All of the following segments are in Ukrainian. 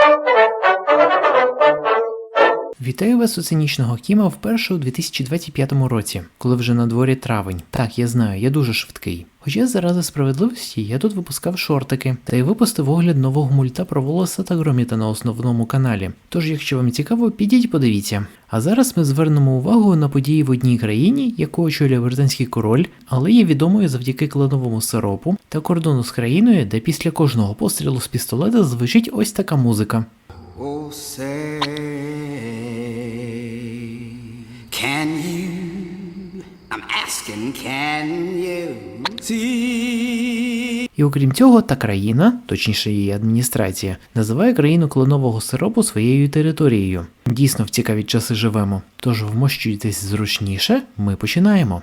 thank you Вітаю вас у цинічного Кіма вперше у 2025 році, коли вже на дворі травень. Так, я знаю, я дуже швидкий. Хоча заради справедливості я тут випускав шортики та й випустив огляд нового мульта про волоса та громіта на основному каналі. Тож, якщо вам цікаво, підіть подивіться. А зараз ми звернемо увагу на події в одній країні, яку очолює британський король, але є відомою завдяки кленовому сиропу та кордону з країною, де після кожного пострілу з пістолета звучить ось така музика. Oh, asking, can you see? І окрім цього, та країна, точніше її адміністрація, називає країну клонового сиропу своєю територією. Дійсно в цікаві часи живемо. Тож вмощуйтесь зручніше, ми починаємо.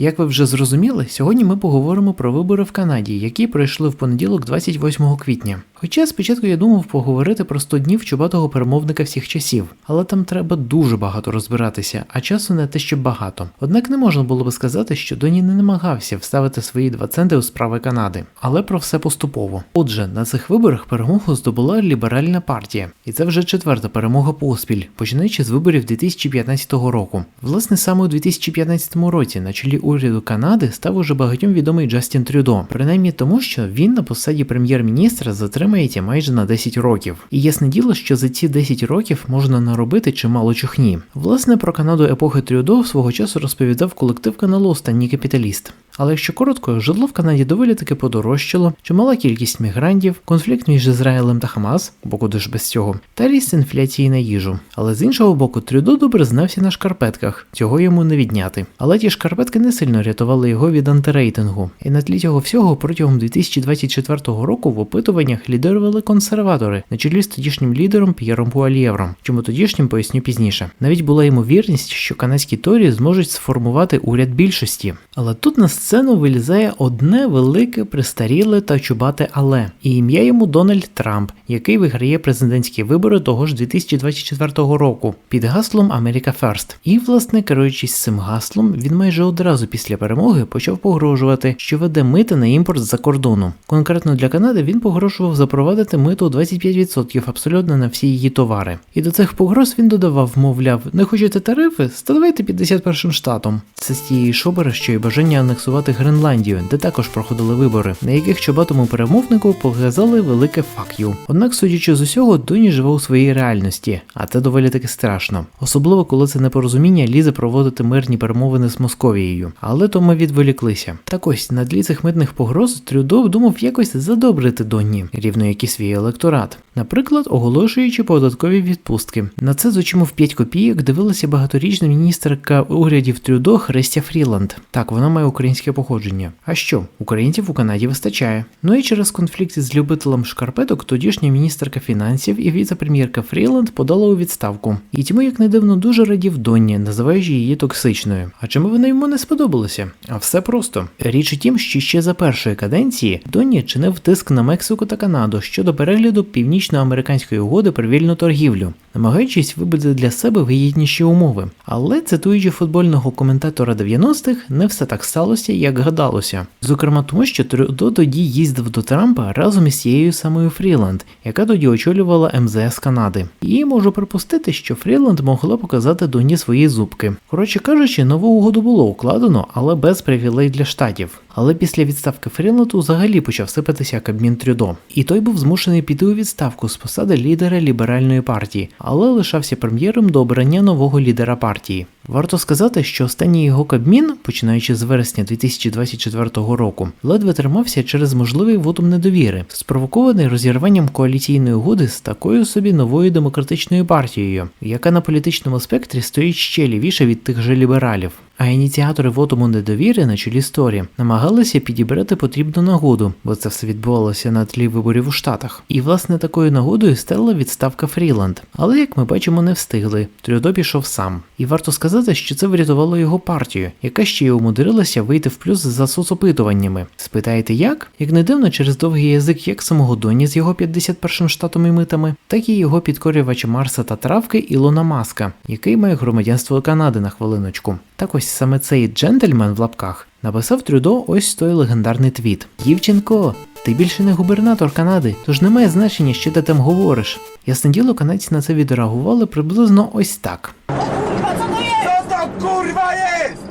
Як ви вже зрозуміли, сьогодні ми поговоримо про вибори в Канаді, які пройшли в понеділок 28 квітня. Хоча спочатку я думав поговорити про 100 днів чубатого перемовника всіх часів, але там треба дуже багато розбиратися, а часу не те, що багато. Однак не можна було би сказати, що Доні не намагався вставити свої два центи у справи Канади, але про все поступово. Отже, на цих виборах перемогу здобула ліберальна партія, і це вже четверта перемога поспіль, починаючи з виборів 2015 року. Власне, саме у 2015 році на чолі уряду Канади став уже багатьом відомий Джастін Трюдо, принаймні тому, що він на посаді прем'єр-міністра затримається майже на 10 років. І ясне діло, що за ці 10 років можна наробити чимало чухні. Власне, про Канаду епохи Трюдо свого часу розповідав колектив каналу Останній капіталіст. Але якщо коротко, житло в Канаді доволі таки подорожчало, чимала кількість мігрантів, конфлікт між Ізраїлем та Хамас, бо куди ж без цього, та ріст інфляції на їжу. Але з іншого боку, Трюдо добре знався на шкарпетках, цього йому не відняти. Але ті шкарпетки не сильно рятували його від антирейтингу. І на тлі цього всього протягом 2024 року в опитуваннях лідерували консерватори на чолі з тодішнім лідером П'єром Пуальєвром. Чому тодішнім поясню пізніше. Навіть була ймовірність, що канадські торі зможуть сформувати уряд більшості. Але тут на сцену вилізає одне велике пристаріле та чубате але, і ім'я йому Дональд Трамп, який виграє президентські вибори того ж 2024 року під гаслом Америка Ферст. І, власне, керуючись цим гаслом, він майже одразу після перемоги почав погрожувати, що веде мити на імпорт з-за кордону. Конкретно для Канади він погрожував запровадити мито у 25% абсолютно на всі її товари. І до цих погроз він додавав, мовляв, не хочете тарифи? Ставайте 51 штатом. Це з тієї шобери, що й бажання анексувати Гренландію, де також проходили вибори, на яких чобатому перемовнику показали велике you. Однак, судячи з усього, Доні живе у своїй реальності, а це доволі таки страшно. Особливо, коли це непорозуміння лізе проводити мирні перемовини з Московією. Але то ми відволіклися. Так ось на тлі цих митних погроз Трюдо думав якось задобрити Донні, рівно як і свій електорат. Наприклад, оголошуючи податкові відпустки. На це з очима в 5 копійок дивилася багаторічна міністерка урядів Трюдо Христя Фріланд. Так, вона має українське походження. А що, українців у Канаді вистачає. Ну і через конфлікт з любителем шкарпеток тодішня міністерка фінансів і віце-прем'єрка Фріланд подала у відставку. І тому, як не дивно, дуже радів Донні, називаючи її токсичною. А чому вона йому не сподобалася? А все просто. Річ у тім, що ще за першої каденції Донні чинив тиск на Мексику та Канаду щодо перегляду північноамериканської угоди про вільну торгівлю, намагаючись вибити для себе вигідніші умови. Але цитуючи футбольного коментатора 90-х, не все так сталося, як гадалося. Зокрема, тому що Трюдо тоді їздив до Трампа разом із цією самою Фріланд, яка тоді очолювала МЗС Канади. І можу припустити, що Фріланд могла показати Доні свої зубки. Коротше кажучи, нову угоду було укладено, але без привілей для штатів. Але після відставки Фріланду взагалі почав сипатися Кабмін Трюдо. І той був змушений піти у відставку з посади лідера ліберальної партії, але лишався прем'єром до обрання нового лідера партії. Варто сказати, що останній його кабмін, починаючи з вересня 2024 року, ледве тримався через можливий вотум недовіри, спровокований розірванням коаліційної угоди з такою собі новою демократичною партією, яка на політичному спектрі стоїть ще лівіше від тих же лібералів. А ініціатори вотуму недовіри на чолі з Торі намагалися підібрати потрібну нагоду, бо це все відбувалося на тлі виборів у Штатах. І власне такою нагодою стала відставка Фріланд. Але як ми бачимо, не встигли. Трюдо пішов сам. І варто сказати, що це врятувало його партію, яка ще й умудрилася вийти в плюс за соцопитуваннями. Спитаєте як? Як не дивно, через довгий язик як самого Доні з його 51 штатом і митами, так і його підкорювача Марса та травки Ілона Маска, який має громадянство Канади на хвилиночку. Так ось саме цей джентльмен в лапках написав Трюдо ось той легендарний твіт: Дівчинко, ти більше не губернатор Канади, тож немає значення, що ти там говориш. Ясне діло, канадці на це відреагували приблизно ось так.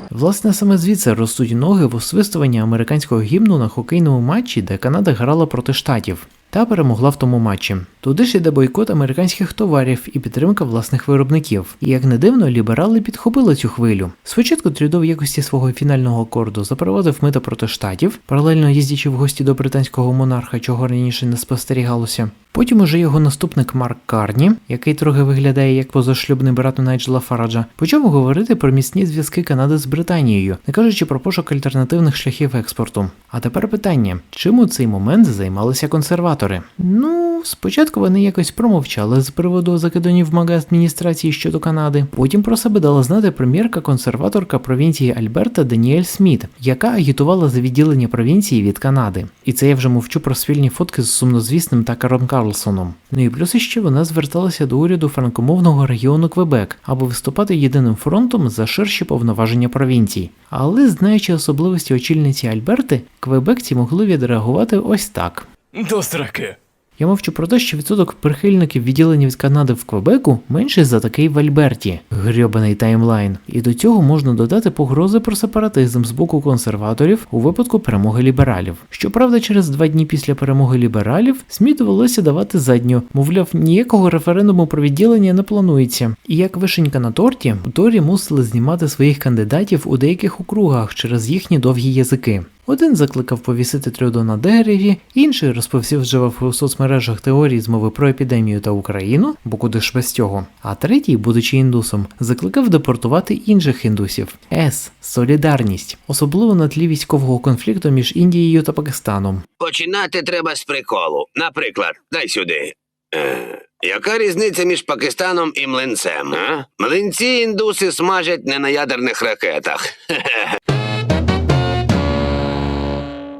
Власне, саме звідси ростуть ноги в освистуванні американського гімну на хокейному матчі, де Канада грала проти штатів. Та перемогла в тому матчі. Туди ж іде бойкот американських товарів і підтримка власних виробників. І як не дивно, ліберали підхопили цю хвилю. Спочатку Трюдо в якості свого фінального акорду запровадив мито проти штатів, паралельно їздячи в гості до британського монарха, чого раніше не спостерігалося. Потім уже його наступник Марк Карні, який трохи виглядає як позашлюбний брат Найджела Фараджа, почав говорити про міцні зв'язки Канади з Британією, не кажучи про пошук альтернативних шляхів експорту. А тепер питання: чим у цей момент займалися консерватори? Ну, спочатку вони якось промовчали з приводу закидонів мага адміністрації щодо Канади. Потім про себе дала знати прем'єрка-консерваторка провінції Альберта Даніель Сміт, яка агітувала за відділення провінції від Канади. І це я вже мовчу про спільні фотки з сумнозвісним Такером Карлсоном. Ну і плюс ще вона зверталася до уряду франкомовного регіону Квебек, аби виступати єдиним фронтом за ширші повноваження провінцій. Але знаючи особливості очільниці Альберти, квебекці могли відреагувати ось так. Do sraky. Я мовчу про те, що відсоток прихильників відділення від Канади в Квебеку менший за такий в Альберті, грьобаний таймлайн. І до цього можна додати погрози про сепаратизм з боку консерваторів у випадку перемоги лібералів. Щоправда, через два дні після перемоги лібералів СМІ довелося давати задню, мовляв, ніякого референдуму про відділення не планується. І як вишенька на торті, Торі мусили знімати своїх кандидатів у деяких округах через їхні довгі язики. Один закликав повісити Трюдо на дереві, інший розповсюджував у соцмережах теорії змови про епідемію та Україну, бо куди ж без цього. А третій, будучи індусом, закликав депортувати інших індусів. С. Солідарність, особливо на тлі військового конфлікту між Індією та Пакистаном. Починати треба з приколу. Наприклад, дай сюди. Е, яка різниця між Пакистаном і млинцем? А? Млинці індуси смажать не на ядерних ракетах.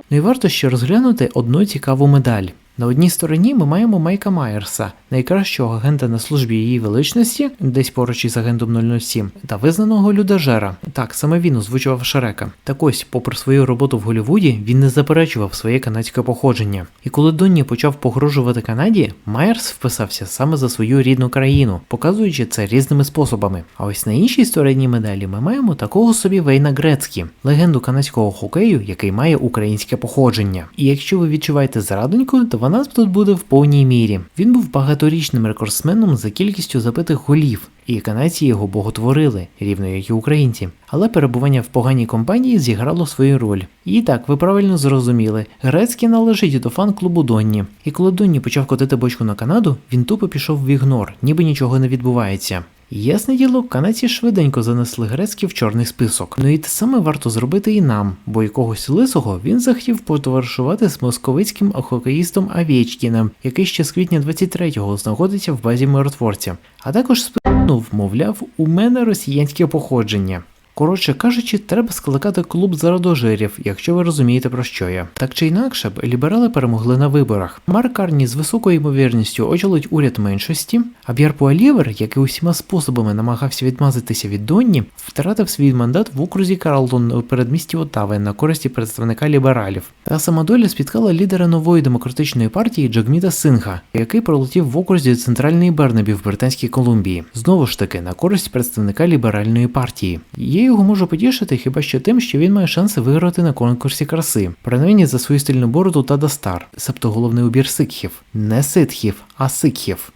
Ну і варто ще розглянути одну цікаву медаль. На одній стороні ми маємо Майка Майерса, найкращого агента на службі її величності, десь поруч із агентом 007, та визнаного людожера. Так, саме він озвучував Шрека. Так ось, попри свою роботу в Голлівуді, він не заперечував своє канадське походження. І коли Донні почав погрожувати Канаді, Майерс вписався саме за свою рідну країну, показуючи це різними способами. А ось на іншій стороні медалі ми маємо такого собі Вейна Грецькі, легенду канадського хокею, який має українське походження. І якщо ви відчуваєте зрадоньку, то вона тут буде в повній мірі. Він був багаторічним рекордсменом за кількістю забитих голів. І канадці його боготворили, рівно як і українці. Але перебування в поганій компанії зіграло свою роль. І так, ви правильно зрозуміли, Грецький належить до фан-клубу Донні. І коли Донні почав котити бочку на Канаду, він тупо пішов в ігнор, ніби нічого не відбувається. Ясне діло, канадці швиденько занесли Грецький в чорний список. Ну і те саме варто зробити і нам, бо якогось лисого він захотів потоваришувати з московицьким хокеїстом Авєчкіним, який ще з квітня 23-го знаходиться в базі миротворця, а також спинув, мовляв, у мене росіянське походження. Коротше кажучи, треба скликати клуб зарадожирів, якщо ви розумієте про що я. Так чи інакше б, ліберали перемогли на виборах. Марк Карні з високою ймовірністю очолить уряд меншості, а Б'єр Пуалівер, який усіма способами намагався відмазатися від Донні, втратив свій мандат в окрузі Карлтон у передмісті Отави на користі представника лібералів. Та сама доля спіткала лідера нової демократичної партії Джагміта Синха, який пролетів в окрузі Центральної Бернебі в Британській Колумбії. Знову ж таки, на користь представника ліберальної партії. Є його можу потішити хіба що тим, що він має шанси виграти на конкурсі краси, принаймні за свою стильну бороду та дастар, себто головний убір сикхів, не ситхів, а сикхів.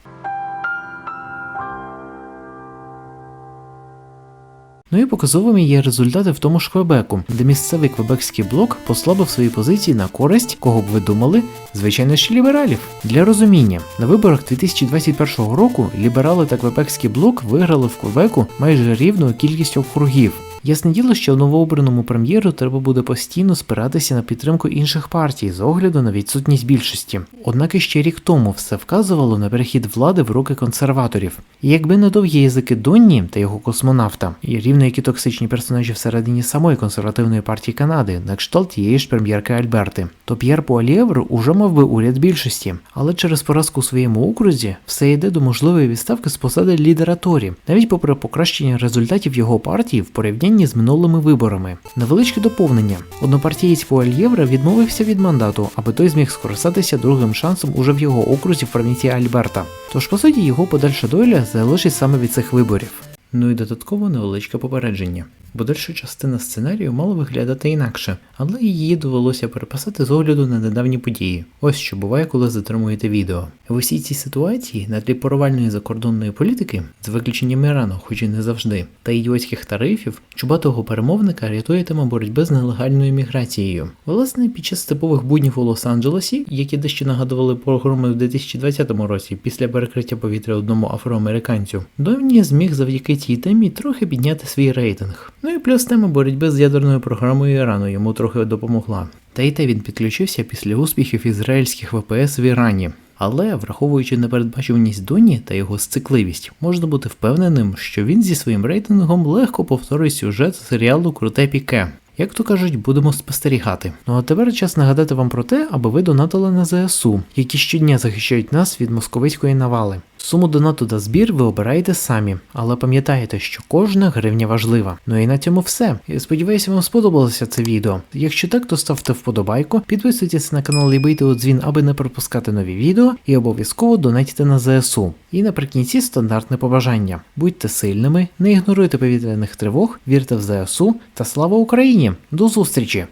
Ну і показовими є результати в тому ж Квебеку, де місцевий квебекський блок послабив свої позиції на користь, кого б ви думали, звичайно ж лібералів. Для розуміння, на виборах 2021 року ліберали та квебекський блок виграли в Квебеку майже рівну кількістю округів. Ясне діло, що новообраному прем'єру треба буде постійно спиратися на підтримку інших партій з огляду на відсутність більшості. Однак іще рік тому все вказувало на перехід влади в руки консерваторів. І якби не довгі язики Донні та його космонавта, і рівно які токсичні персонажі всередині самої консервативної партії Канади, на кшталт тієї ж прем'єрки Альберти, то П'єр Пуалєвр уже мав би уряд більшості. Але через поразку у своєму окрузі все йде до можливої відставки з посади лідера Торі, навіть попри покращення результатів його партії в порівнянні з минулими виборами. Невеличке доповнення: однопартієць Фуальєвра відмовився від мандату, аби той зміг скористатися другим шансом уже в його окрузі в провінції Альберта. Тож, по суті, його подальша доля залежить саме від цих виборів. Ну і додатково невеличке попередження. Бо дальша частина сценарію мала виглядати інакше, але її довелося переписати з огляду на недавні події. Ось що буває, коли затримуєте відео. В усій цій ситуації на тлі порвальної закордонної політики, з виключенням Ірану, хоч і не завжди, та ідіотських тарифів, чубатого перемовника рятує тема боротьби з нелегальною міграцією. Власне, під час типових буднів у Лос-Анджелесі, які дещо нагадували погроми в 2020 році після перекриття повітря одному афроамериканцю, Довні зміг завдяки цій темі трохи підняти свій рейтинг. Ну і плюс тема боротьби з ядерною програмою Ірану йому трохи допомогла. Та й те він підключився після успіхів ізраїльських ВПС в Ірані. Але, враховуючи непередбачуваність Доні та його сцикливість, можна бути впевненим, що він зі своїм рейтингом легко повторить сюжет серіалу Круте Піке. Як то кажуть, будемо спостерігати. Ну а тепер час нагадати вам про те, аби ви донатили на ЗСУ, які щодня захищають нас від московицької навали. Суму донату та збір ви обираєте самі, але пам'ятайте, що кожна гривня важлива. Ну і на цьому все. Я сподіваюся, вам сподобалося це відео. Якщо так, то ставте вподобайку, підписуйтесь на канал і бийте у дзвін, аби не пропускати нові відео, і обов'язково донатьте на ЗСУ. І наприкінці стандартне побажання: будьте сильними, не ігноруйте повітряних тривог, вірте в ЗСУ та слава Україні! До зустрічі!